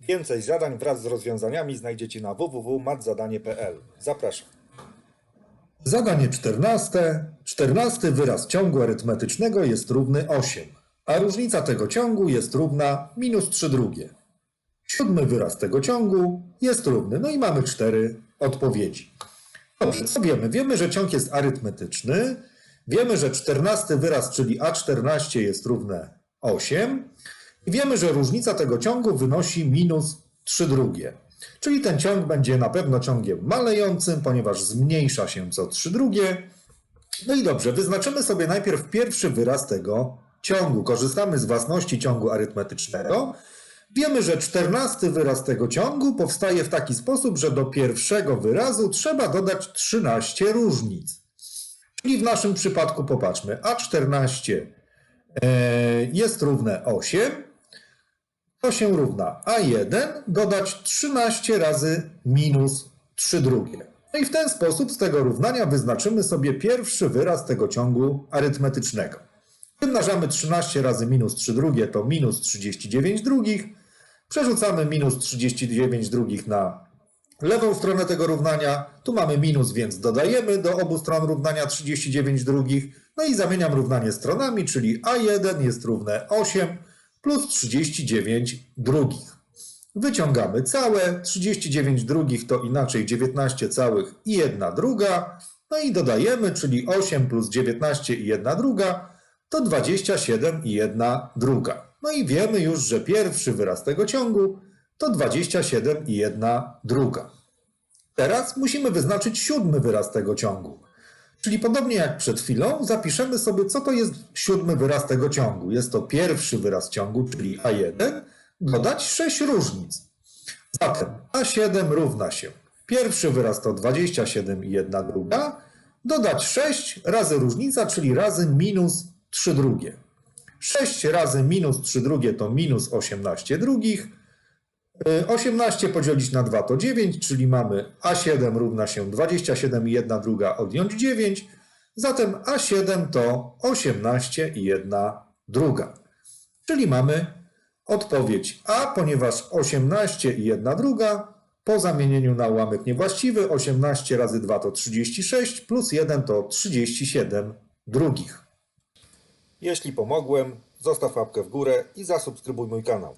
Więcej zadań wraz z rozwiązaniami znajdziecie na www.matzadanie.pl. Zapraszam. Zadanie 14. 14 wyraz ciągu arytmetycznego jest równy 8, a różnica tego ciągu jest równa minus 3 drugie. Siódmy wyraz tego ciągu jest równy, no i mamy cztery odpowiedzi. Dobrze, co wiemy? Wiemy, że ciąg jest arytmetyczny, wiemy, że 14 wyraz, czyli A14 jest równe 8 i wiemy, że różnica tego ciągu wynosi minus 3 drugie. Czyli ten ciąg będzie na pewno ciągiem malejącym, ponieważ zmniejsza się co 3 drugie. No i dobrze, wyznaczymy sobie najpierw pierwszy wyraz tego ciągu. Korzystamy z własności ciągu arytmetycznego. Wiemy, że 14 wyraz tego ciągu powstaje w taki sposób, że do pierwszego wyrazu trzeba dodać 13 różnic. Czyli w naszym przypadku popatrzmy, A14 e, jest równe 8, to się równa A1 dodać 13 razy minus 3 drugie. No i w ten sposób z tego równania wyznaczymy sobie pierwszy wyraz tego ciągu arytmetycznego. Wymnażamy 13 razy minus 3 drugie to minus 39 drugich. Przerzucamy minus 39 drugich na lewą stronę tego równania. Tu mamy minus, więc dodajemy do obu stron równania 39 drugich. No i zamieniam równanie stronami, czyli A1 jest równe 8 plus 39 drugich. Wyciągamy całe, 39 drugich to inaczej 19 całych i 1 druga. No i dodajemy, czyli 8 plus 19 i 1 druga to 27 i 1 druga. No i wiemy już, że pierwszy wyraz tego ciągu to 27 i 1 druga. Teraz musimy wyznaczyć siódmy wyraz tego ciągu. Czyli podobnie jak przed chwilą, zapiszemy sobie, co to jest siódmy wyraz tego ciągu. Jest to pierwszy wyraz ciągu, czyli A1, dodać 6 różnic. Zatem A7 równa się. Pierwszy wyraz to 27 i 1 druga, dodać 6 razy różnica, czyli razy minus 3 drugie. 6 razy minus 3 drugie to minus 18 drugich. Y, 18 podzielić na 2 to 9, czyli mamy A7 równa się 27 i 1 druga odjąć 9. Zatem A7 to 18 i 1 druga. Czyli mamy odpowiedź A, ponieważ 18 i 1 druga po zamienieniu na ułamek niewłaściwy 18 razy 2 to 36 plus 1 to 37 drugich. Jeśli pomogłem, zostaw łapkę w górę i zasubskrybuj mój kanał.